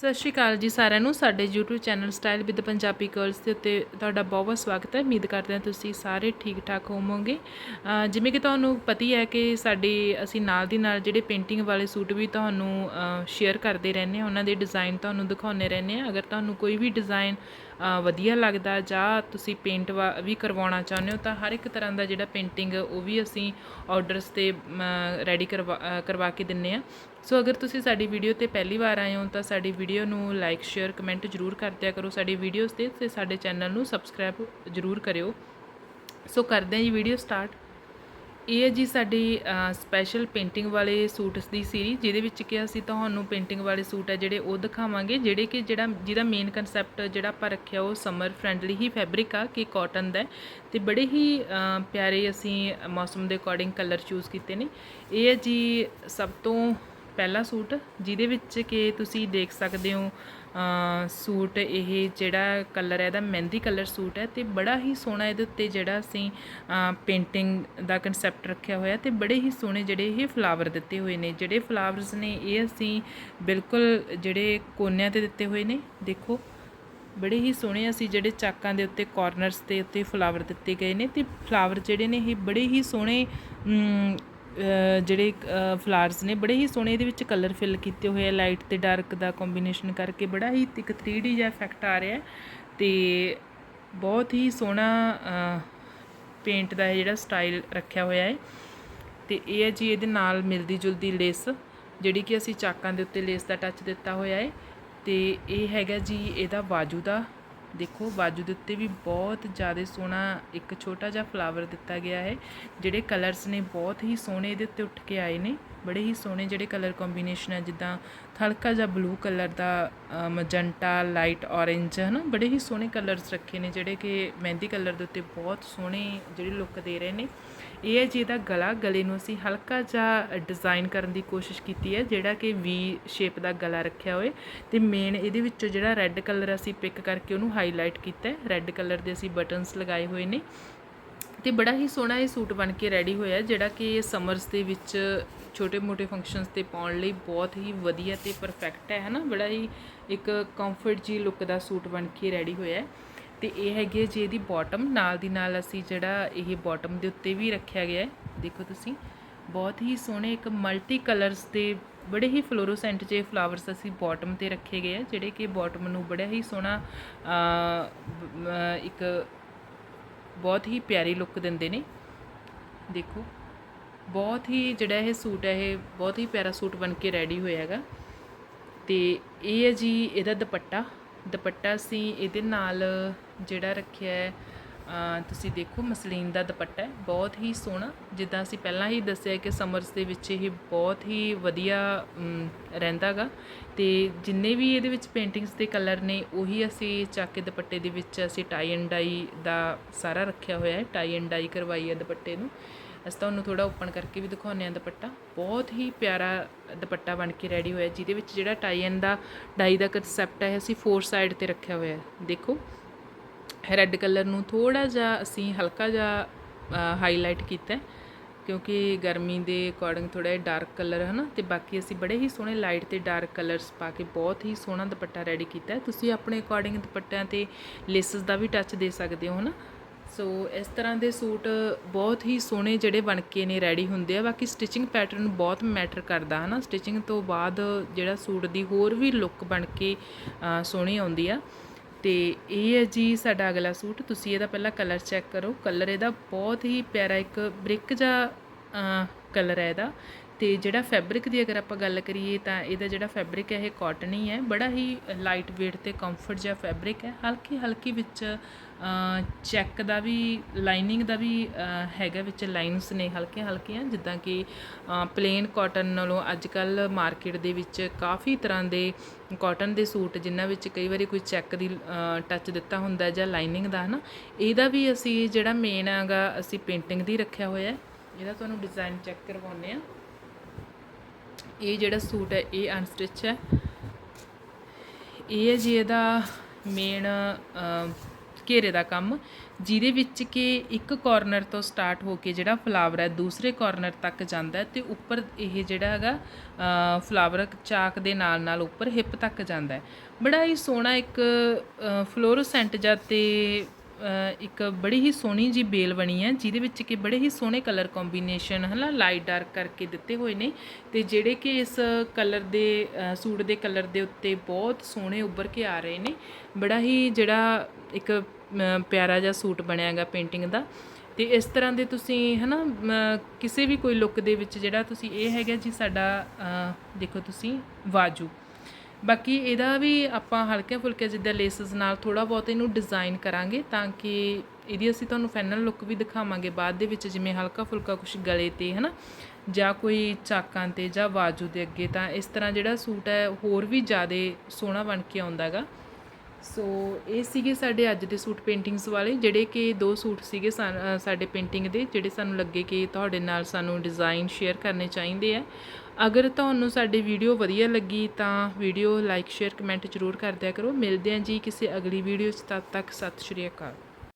ਸਤਿ ਸ਼੍ਰੀ ਅਕਾਲ ਜੀ ਸਾਰਿਆਂ ਨੂੰ। ਸਾਡੇ YouTube channel style with Punjabi girls ਦੇ ਉੱਤੇ ਤੁਹਾਡਾ ਬਹੁਤ ਬਹੁਤ ਸਵਾਗਤ ਹੈ। ਉਮੀਦ ਕਰਦੇ ਹਾਂ ਤੁਸੀਂ ਸਾਰੇ ਠੀਕ ਠਾਕ ਹੋਵੋਗੇ ਜਿਵੇਂ ਕਿ ਤੁਹਾਨੂੰ ਪਤੀ ਹੈ ਕਿ ਸਾਡੇ, ਅਸੀਂ ਨਾਲ ਦੀ ਨਾਲ ਜਿਹੜੇ ਪੇਂਟਿੰਗ ਵਾਲੇ ਸੂਟ ਵੀ ਤੁਹਾਨੂੰ ਸ਼ੇਅਰ ਕਰਦੇ ਰਹਿੰਦੇ ਹਾਂ, ਉਹਨਾਂ ਦੇ ਡਿਜ਼ਾਈਨ ਤੁਹਾਨੂੰ ਦਿਖਾਉਂਦੇ ਰਹਿੰਦੇ ਹਾਂ। ਅਗਰ ਤੁਹਾਨੂੰ ਕੋਈ ਵੀ ਡਿਜ਼ਾਈਨ ਵਧੀਆ ਲੱਗਦਾ ਜਾਂ ਤੁਸੀਂ ਪੇਂਟ ਵੀ ਕਰਵਾਉਣਾ ਚਾਹੁੰਦੇ ਹੋ, ਤਾਂ ਹਰ ਇੱਕ ਤਰ੍ਹਾਂ ਦਾ ਜਿਹੜਾ ਪੇਂਟਿੰਗ ਉਹ ਵੀ ਅਸੀਂ ਆਰਡਰਸ ਤੇ ਰੈਡੀ ਕਰਵਾ ਕਰਵਾ ਕੇ ਦਿੰਨੇ ਆ ਸੋ ਅਗਰ ਤੁਸੀਂ ਸਾਡੀ ਵੀਡੀਓ ਤੇ ਪਹਿਲੀ ਵਾਰ ਆਏ ਹੋ ਤਾਂ ਸਾਡੀ ਵੀਡੀਓ ਨੂੰ ਲਾਈਕ ਸ਼ੇਅਰ ਕਮੈਂਟ ਜ਼ਰੂਰ ਕਰਦਿਆ ਕਰੋ। ਸਾਡੀ ਵੀਡੀਓਜ਼ ਤੇ ਤੇ ਸਾਡੇ ਚੈਨਲ ਨੂੰ ਸਬਸਕ੍ਰਾਈਬ ਜ਼ਰੂਰ ਕਰਿਓ। ਸੋ ਕਰਦੇ ਹਾਂ ਜੀ ਵੀਡੀਓ ਸਟਾਰਟ ਇਹ ਹੈ ਜੀ ਸਾਡੀ ਸਪੈਸ਼ਲ ਪੇਂਟਿੰਗ ਵਾਲੇ ਸੂਟਸ ਦੀ ਸੀਰੀਜ਼ ਜਿਹਦੇ ਵਿੱਚ ਕਿ ਅਸੀਂ ਤੁਹਾਨੂੰ ਪੇਂਟਿੰਗ ਵਾਲੇ ਸੂਟ ਹੈ ਜਿਹੜੇ ਉਹ ਦਿਖਾਵਾਂਗੇ, ਜਿਹੜੇ ਕਿ ਜਿਹੜਾ, ਜਿਹਦਾ ਮੇਨ ਕਨਸੈਪਟ ਜਿਹੜਾ ਆਪਾਂ ਰੱਖਿਆ ਉਹ ਸਮਰ ਫ੍ਰੈਂਡਲੀ ਹੀ ਫੈਬਰਿਕ ਆ, ਕਿ ਕਾਟਨ ਦਾ ਹੈ। ਤੇ ਬੜੇ ਹੀ ਪਿਆਰੇ ਅਸੀਂ ਮੌਸਮ ਦੇ ਅਕੋਰਡਿੰਗ ਕਲਰ ਚੂਜ਼ ਕੀਤੇ ਨੇ। ਇਹ ਹੈ ਜੀ ਸਭ ਤੋਂ ਪਹਿਲਾ ਸੂਟ, ਜਿਹਦੇ ਵਿੱਚ ਕਿ ਤੁਸੀਂ ਦੇਖ ਸਕਦੇ ਹੋ ਸੂਟ ਇਹ ਜਿਹੜਾ ਕਲਰ ਹੈ, ਇਹਦਾ ਮਹਿੰਦੀ ਕਲਰ ਸੂਟ ਹੈ ਤੇ ਬੜਾ ਹੀ ਸੋਹਣਾ ਇਹਦੇ ਉੱਤੇ ਜਿਹੜਾ ਅਸੀਂ ਪੇਂਟਿੰਗ ਦਾ ਕਨਸੈਪਟ ਰੱਖਿਆ ਹੋਇਆ ਤੇ ਬੜੇ ਹੀ ਸੋਹਣੇ ਜਿਹੜੇ ਇਹ ਫਲਾਵਰ ਦਿੱਤੇ ਹੋਏ ਨੇ। ਜਿਹੜੇ ਫਲਾਵਰਸ ਨੇ, ਇਹ ਅਸੀਂ ਬਿਲਕੁਲ ਜਿਹੜੇ ਕੋਨਿਆਂ ਤੇ ਦਿੱਤੇ ਹੋਏ ਨੇ, ਦੇਖੋ। ਬੜੇ ਹੀ ਸੋਹਣੇ ਅਸੀਂ ਜਿਹੜੇ ਚਾਕਾਂ ਦੇ ਉੱਤੇ ਕਾਰਨਰਸ ਦੇ ਉੱਤੇ ਫਲਾਵਰ ਦਿੱਤੇ ਗਏ ਨੇ ਤੇ ਫਲਾਵਰ ਜਿਹੜੇ ਨੇ, ਇਹ ਬੜੇ ਹੀ ਸੋਹਣੇ ਜਿਹੜੇ ਫਲਾਰਸ ਨੇ, ਬੜੇ ਹੀ ਸੋਹਣੇ ਇਹਦੇ ਵਿੱਚ ਕਲਰ ਫਿਲ ਕੀਤੇ ਹੋਏ ਆ ਲਾਈਟ ਤੇ ਡਾਰਕ ਦਾ ਕੰਬੀਨੇਸ਼ਨ ਕਰਕੇ ਬੜਾ ਹੀ ਇੱਕ 3D ਜਿਹਾ ਇਫੈਕਟ ਆ ਰਿਹਾ ਹੈ ਤੇ ਬਹੁਤ ਹੀ ਸੋਹਣਾ ਪੇਂਟ ਦਾ ਇਹ ਜਿਹੜਾ ਸਟਾਈਲ ਰੱਖਿਆ ਹੋਇਆ ਹੈ ਤੇ ਇਹ ਹੈ ਜੀ ਇਹਦੇ ਨਾਲ ਮਿਲਦੀ ਜੁਲਦੀ ਲੇਸ ਜਿਹੜੀ ਕਿ ਅਸੀਂ ਚਾਕਾਂ ਦੇ ਉੱਤੇ ਲੇਸ ਦਾ ਟੱਚ ਦਿੱਤਾ ਹੋਇਆ ਹੈ ਤੇ ਇਹ ਹੈਗਾ ਜੀ ਇਹਦਾ ਬਾਜੂ ਦਾ ਦੇਖੋ ਬਾਜੂ ਦੇ ਉੱਤੇ ਵੀ ਬਹੁਤ ਜ਼ਿਆਦਾ ਸੋਹਣਾ ਇੱਕ ਛੋਟਾ ਜਿਹਾ ਫਲਾਵਰ ਦਿੱਤਾ ਗਿਆ ਹੈ, ਜਿਹੜੇ ਕਲਰਸ ਨੇ ਬਹੁਤ ਹੀ ਸੋਹਣੇ ਇਹਦੇ ਉੱਤੇ ਉੱਠ ਕੇ ਆਏ ਨੇ। ਬੜੇ ਹੀ ਸੋਹਣੇ ਜਿਹੜੇ ਕਲਰ ਕੰਬੀਨੇਸ਼ਨ ਹੈ ਜਿੱਦਾਂ ਹਲਕਾ ਜਿਹਾ ਬਲੂ ਕਲਰ ਦਾ ਮਜੰਟਾ ਲਾਈਟ ਔਰੇਂਜ ਹੈ ਨਾ ਬੜੇ ਹੀ ਸੋਹਣੇ ਕਲਰਸ ਰੱਖੇ ਨੇ ਜਿਹੜੇ ਕਿ ਮਹਿੰਦੀ ਕਲਰ ਦੇ ਉੱਤੇ ਬਹੁਤ ਸੋਹਣੇ ਜਿਹੜੀ ਲੁੱਕ ਦੇ ਰਹੇ ਨੇ। ਇਹ ਹੈ ਜਿਹਦਾ ਗਲਾ, ਗਲੇ ਨੂੰ ਅਸੀਂ ਹਲਕਾ ਜਿਹਾ ਡਿਜ਼ਾਈਨ ਕਰਨ ਦੀ ਕੋਸ਼ਿਸ਼ ਕੀਤੀ ਹੈ, ਜਿਹੜਾ ਕਿ ਵੀ ਸ਼ੇਪ ਦਾ ਗਲਾ ਰੱਖਿਆ ਹੋਏ। ਤੇ ਮੇਨ ਇਹਦੇ ਵਿੱਚੋਂ ਜਿਹੜਾ ਰੈੱਡ ਕਲਰ ਅਸੀਂ ਪਿਕ ਕਰਕੇ ਉਹਨੂੰ ਹਾਈਲਾਈਟ ਕੀਤਾ ਹੈ। ਰੈੱਡ ਕਲਰ ਦੇ ਅਸੀਂ ਬਟਨਸ ਲਗਾਏ ਹੋਏ ਨੇ। ਤੇ ਬੜਾ ਹੀ ਸੋਹਣਾ ਇਹ ਸੂਟ ਬਣ ਕੇ ਰੈਡੀ ਹੋਇਆ ਜਿਹੜਾ ਕਿ ਸਮਰਸ ਦੇ ਵਿੱਚ ਛੋਟੇ-ਮੋਟੇ ਫੰਕਸ਼ਨਸ ਤੇ ਪਾਉਣ ਲਈ ਬਹੁਤ ਹੀ ਵਧੀਆ ਤੇ ਪਰਫੈਕਟ ਹੈ, ਹਨਾ? ਬੜਾ ਹੀ ਇੱਕ ਕੰਫਰਟ ਜੀ ਲੁੱਕ ਦਾ ਸੂਟ ਬਣ ਕੇ ਰੈਡੀ ਹੋਇਆ ਹੈ। ਤੇ ਇਹ ਹੈਗੀ ਹੈ ਜੀ ਇਹਦੀ ਬਾਟਮ ਨਾਲ ਦੀ ਨਾਲ ਅਸੀਂ ਜਿਹੜਾ ਇਹ ਬਾਟਮ ਦੇ ਉੱਤੇ ਵੀ ਰੱਖਿਆ ਗਿਆ ਹੈ। ਦੇਖੋ ਤੁਸੀਂ, ਬਹੁਤ ਹੀ ਸੋਹਣੇ ਇੱਕ ਮਲਟੀ ਕਲਰਸ ਦੇ ਬੜੇ ਹੀ ਫਲੋਰੋਸੈਂਟ ਜੇ ਫਲਾਵਰਸ ਅਸੀਂ ਬਾਟਮ ਤੇ ਰੱਖੇ ਗਏ ਆ ਜਿਹੜੇ ਕਿ ਬਾਟਮ ਨੂੰ ਬੜਾ ਹੀ ਸੋਹਣਾ ਇੱਕ ਬਹੁਤ ਹੀ ਪਿਆਰੀ ਲੁੱਕ ਦਿੰਦੇ ਨੇ। ਦੇਖੋ, ਬਹੁਤ ਹੀ ਜਿਹੜਾ ਇਹ ਸੂਟ ਹੈ, ਇਹ ਬਹੁਤ ਹੀ ਪਿਆਰਾ ਸੂਟ ਬਣ ਕੇ ਰੈਡੀ ਹੋਇਆ ਹੈਗਾ। ਤੇ ਇਹ ਹੈ ਜੀ, ਇਹਦਾ ਦੁਪੱਟਾ। ਦੁਪੱਟਾ ਅਸੀਂ ਇਹਦੇ ਨਾਲ ਜਿਹੜਾ ਰੱਖਿਆ ਹੈ ਤੁਸੀਂ ਦੇਖੋ ਮਸਲੀਨ ਦਾ ਦੁਪੱਟਾ ਹੈ ਬਹੁਤ ਹੀ ਸੋਹਣਾ। ਜਿੱਦਾਂ ਅਸੀਂ ਪਹਿਲਾਂ ਹੀ ਦੱਸਿਆ ਕਿ ਸਮਰਸ ਦੇ ਵਿੱਚ ਇਹ ਬਹੁਤ ਹੀ ਵਧੀਆ ਅਮ, ਰਹਿੰਦਾਗਾ। ਤੇ ਜਿੰਨੇ ਵੀ ਇਹਦੇ ਵਿੱਚ ਪੇਂਟਿੰਗਸ ਦੇ ਕਲਰ ਨੇ ਉਹੀ ਅਸੀਂ ਚੱਕ ਕੇ ਦੁਪੱਟੇ ਦੇ ਵਿੱਚ ਅਸੀਂ ਟਾਈ ਐਂਡ ਡਾਈ ਦਾ ਸਾਰਾ ਰੱਖਿਆ ਹੋਇਆ ਹੈ ਟਾਈ ਐਂਡ ਡਾਈ ਕਰਵਾਈ ਹੈ ਦੁਪੱਟੇ ਨੂੰ। ਅਸੀਂ ਤੁਹਾਨੂੰ ਥੋੜਾ ਓਪਨ ਕਰਕੇ ਵੀ ਦਿਖਾਉਂਦੇ ਹਾਂ ਦੁਪੱਟਾ। ਬਹੁਤ ਹੀ ਪਿਆਰਾ ਦੁਪੱਟਾ ਬਣ ਕੇ ਰੈਡੀ ਹੋਇਆ ਜਿਹਦੇ ਵਿੱਚ ਜਿਹੜਾ ਟਾਈ ਐਂਡ ਦਾ ਡਾਈ ਦਾ ਕਨਸੈਪਟ ਹੈ ਅਸੀਂ ਫੋਰ ਸਾਈਡ ਤੇ ਰੱਖਿਆ ਹੋਇਆ ਹੈ। ਦੇਖੋ। ਰੈੱਡ ਕਲਰ ਨੂੰ ਥੋੜਾ ਜਿਹਾ ਅਸੀਂ ਹਲਕਾ ਜਿਹਾ ਹਾਈਲਾਈਟ ਕੀਤਾ ਕਿਉਂਕਿ ਗਰਮੀ ਦੇ ਅਕੋਰਡਿੰਗ ਥੋੜਾ ਜਿਹਾ ਡਾਰਕ ਕਲਰ ਹੈ ਨਾ ਤੇ ਬਾਕੀ ਅਸੀਂ ਬੜੇ ਹੀ ਸੋਹਣੇ ਲਾਈਟ ਤੇ ਡਾਰਕ ਕਲਰਸ ਪਾ ਕੇ ਬਹੁਤ ਹੀ ਸੋਹਣਾ ਦੁਪੱਟਾ ਰੈਡੀ ਕੀਤਾ ਤੁਸੀਂ ਆਪਣੇ ਅਕੋਰਡਿੰਗ ਦੁਪੱਟਿਆਂ ਤੇ ਲੇਸਸ ਦਾ ਵੀ ਟੱਚ ਦੇ ਸਕਦੇ ਹੋ ਨਾ ਸੋ ਇਸ ਤਰ੍ਹਾਂ ਦੇ ਸੂਟ ਬਹੁਤ ਹੀ ਸੋਹਣੇ ਜਿਹੜੇ ਬਣ ਕੇ ਨੇ ਰੈਡੀ ਹੁੰਦੇ ਆ। ਬਾਕੀ ਸਟਿਚਿੰਗ ਪੈਟਰਨ ਬਹੁਤ ਮੈਟਰ ਕਰਦਾ ਹੈ ਨਾ ਸਟਿਚਿੰਗ ਤੋਂ ਬਾਅਦ ਜਿਹੜਾ ਸੂਟ ਦੀ ਹੋਰ ਵੀ ਲੁੱਕ ਬਣ ਕੇ ਸੋਹਣੀ ਆਉਂਦੀ ਆ। ਤੇ ਇਹ ਹੈ ਜੀ ਸਾਡਾ ਅਗਲਾ ਸੂਟ। ਤੁਸੀਂ ਇਹਦਾ ਪਹਿਲਾਂ ਕਲਰ ਚੈੱਕ ਕਰੋ। ਕਲਰ ਇਹਦਾ ਬਹੁਤ ਹੀ ਪਿਆਰਾ ਇੱਕ ਬ੍ਰਿਕ ਜਿਹਾ ਕਲਰ ਹੈ ਇਹਦਾ। ਤੇ ਜਿਹੜਾ ਫੈਬਰਿਕ ਦੀ ਅਗਰ ਆਪਾਂ ਗੱਲ ਕਰੀਏ ਤਾਂ ਇਹਦਾ ਜਿਹੜਾ ਫੈਬਰਿਕ ਹੈ, ਇਹ ਕਾਟਨ ਹੀ ਹੈ। ਬੜਾ ਹੀ ਲਾਈਟ weight ਤੇ ਕੰਫਰਟ ਜਿਹਾ ਫੈਬਰਿਕ ਹੈ। ਹਲਕੀ ਹਲਕੀ ਵਿੱਚ ਚੈੱਕ ਦਾ ਵੀ ਲਾਈਨਿੰਗ ਦਾ ਵੀ ਹੈਗਾ ਵਿੱਚ ਲਾਈਨਸ ਨੇ ਹਲਕੀਆਂ ਹਲਕੀਆਂ ਜਿੱਦਾਂ ਕਿ ਪਲੇਨ ਕਾਟਨ ਨਾਲੋਂ ਅੱਜ ਕੱਲ ਮਾਰਕੀਟ ਦੇ ਵਿੱਚ ਕਾਫੀ ਤਰ੍ਹਾਂ ਦੇ ਕਾਟਨ ਦੇ ਸੂਟ ਜਿਨ੍ਹਾਂ ਵਿੱਚ ਕਈ ਵਾਰੀ ਕੋਈ ਚੈੱਕ ਦੀ ਟੱਚ ਦਿੱਤਾ ਹੁੰਦਾ ਜਾਂ ਲਾਈਨਿੰਗ ਦਾ, ਹਨਾ। ਇਹਦਾ ਵੀ ਅਸੀਂ ਜਿਹੜਾ ਮੇਨ ਹੈਗਾ, ਅਸੀਂ ਪੇਂਟਿੰਗ ਦੀ ਰੱਖਿਆ ਹੋਇਆ ਇਹਦਾ ਤੁਹਾਨੂੰ ਡਿਜ਼ਾਈਨ ਚੈੱਕ ਕਰਵਾਉਂਦੇ ਆ ਇਹ ਜਿਹੜਾ ਸੂਟ ਹੈ, ਇਹ ਅਨਸਟਿਚ ਹੈ। ਇਹ ਹੈ ਜੀ ਇਹਦਾ ਮੇਨ ਘੇਰੇ ਦਾ ਕੰਮ, ਜਿਹਦੇ ਵਿੱਚ ਕਿ ਇੱਕ ਕਾਰਨਰ ਤੋਂ ਸਟਾਰਟ ਹੋ ਕੇ ਜਿਹੜਾ ਫਲਾਵਰ ਹੈ, ਦੂਸਰੇ ਕਾਰਨਰ ਤੱਕ ਜਾਂਦਾ ਹੈ ਤੇ ਉੱਪਰ ਇਹ ਜਿਹੜਾ ਹੈਗਾ ਫਲਾਵਰ ਚਾਕ ਦੇ ਨਾਲ ਨਾਲ ਉੱਪਰ ਹਿੱਪ ਤੱਕ ਜਾਂਦਾ ਹੈ। ਬੜਾ ਹੀ ਸੋਹਣਾ ਇੱਕ ਫਲੋਰੋਸੈਂਟ ਜਾਂ ਤੇ ਇੱਕ ਬੜੀ ਹੀ ਸੋਹਣੀ ਜੀ ਬੇਲ ਬਣੀ ਹੈ ਜਿਹਦੇ ਵਿੱਚ ਕਿ ਬੜੇ ਹੀ ਸੋਹਣੇ ਕਲਰ ਕੰਬੀਨੇਸ਼ਨ ਹਨਾ ਲਾਈਟ ਡਾਰਕ ਕਰਕੇ ਦਿੱਤੇ ਹੋਏ ਨੇ ਤੇ ਜਿਹੜੇ ਕਿ ਇਸ ਕਲਰ ਦੇ ਸੂਟ ਦੇ ਕਲਰ ਦੇ ਉੱਤੇ ਬਹੁਤ ਸੋਹਣੇ ਉੱਭਰ ਕੇ ਆ ਰਹੇ ਨੇ। ਬੜਾ ਹੀ ਜਿਹੜਾ ਇੱਕ ਪਿਆਰਾ ਜਿਹਾ ਸੂਟ ਬਣਿਆਗਾ ਪੇਂਟਿੰਗ ਦਾ। ਤੇ ਇਸ ਤਰ੍ਹਾਂ ਦੇ ਤੁਸੀਂ ਹਨਾ ਮ, ਕਿਸੇ ਵੀ ਕੋਈ ਲੁੱਕ ਦੇ ਵਿੱਚ ਜਿਹੜਾ ਤੁਸੀਂ ਇਹ ਹੈਗਾ ਜੀ ਸਾਡਾ ਦੇਖੋ ਤੁਸੀਂ ਵਾਜੂ। ਬਾਕੀ ਇਹਦਾ ਵੀ ਆਪਾਂ ਹਲਕੇ ਫੁਲਕੇ ਜਿੱਦਾਂ ਲੇਸਸ ਨਾਲ ਥੋੜਾ ਬਹੁਤ ਇਹਨੂੰ ਡਿਜ਼ਾਈਨ ਕਰਾਂਗੇ ਤਾਂ ਕਿ ਇਹਦੀ ਅਸੀਂ ਤੁਹਾਨੂੰ ਫਾਈਨਲ ਲੁੱਕ ਵੀ ਦਿਖਾਵਾਂਗੇ ਬਾਅਦ ਦੇ ਵਿੱਚ, ਜਿਵੇਂ ਹਲਕਾ ਫੁਲਕਾ ਕੁਝ ਗਲੇ ਤੇ, ਹਨਾ? ਜਾਂ ਕੋਈ ਚਾਕਾਂ ਤੇ ਜਾਂ ਬਾਜੂ ਦੇ ਅੱਗੇ, ਤਾਂ ਇਸ ਤਰ੍ਹਾਂ ਜਿਹੜਾ ਸੂਟ ਹੈ ਹੋਰ ਵੀ ਜ਼ਿਆਦਾ ਸੋਹਣਾ ਬਣ ਕੇ ਆਉਂਦਾਗਾ ਸੋ ਇਹ ਸੀਗੇ ਸਾਡੇ ਅੱਜ ਦੇ ਸੂਟ ਪੇਂਟਿੰਗਸ ਵਾਲੇ, ਜਿਹੜੇ ਕਿ ਦੋ ਸੂਟ ਸੀਗੇ ਸਾਨ- ਸਾਡੇ ਪੇਂਟਿੰਗ ਦੇ, ਜਿਹੜੇ ਸਾਨੂੰ ਲੱਗੇ ਕਿ ਤੁਹਾਡੇ ਨਾਲ ਸਾਨੂੰ ਡਿਜ਼ਾਈਨ ਸ਼ੇਅਰ ਕਰਨੇ ਚਾਹੀਦੇ ਆ। ਅਗਰ ਤੁਹਾਨੂੰ ਸਾਡੀ ਵੀਡੀਓ ਵਧੀਆ ਲੱਗੀ ਤਾਂ ਵੀਡੀਓ ਲਾਈਕ ਸ਼ੇਅਰ ਕਮੈਂਟ ਜ਼ਰੂਰ ਕਰ ਦਿਆ ਕਰੋ। ਮਿਲਦੇ ਹਾਂ ਜੀ ਕਿਸੇ ਅਗਲੀ ਵੀਡੀਓ 'ਚ। ਤਦ ਤੱਕ ਸਤਿ ਸ਼੍ਰੀ ਅਕਾਲ।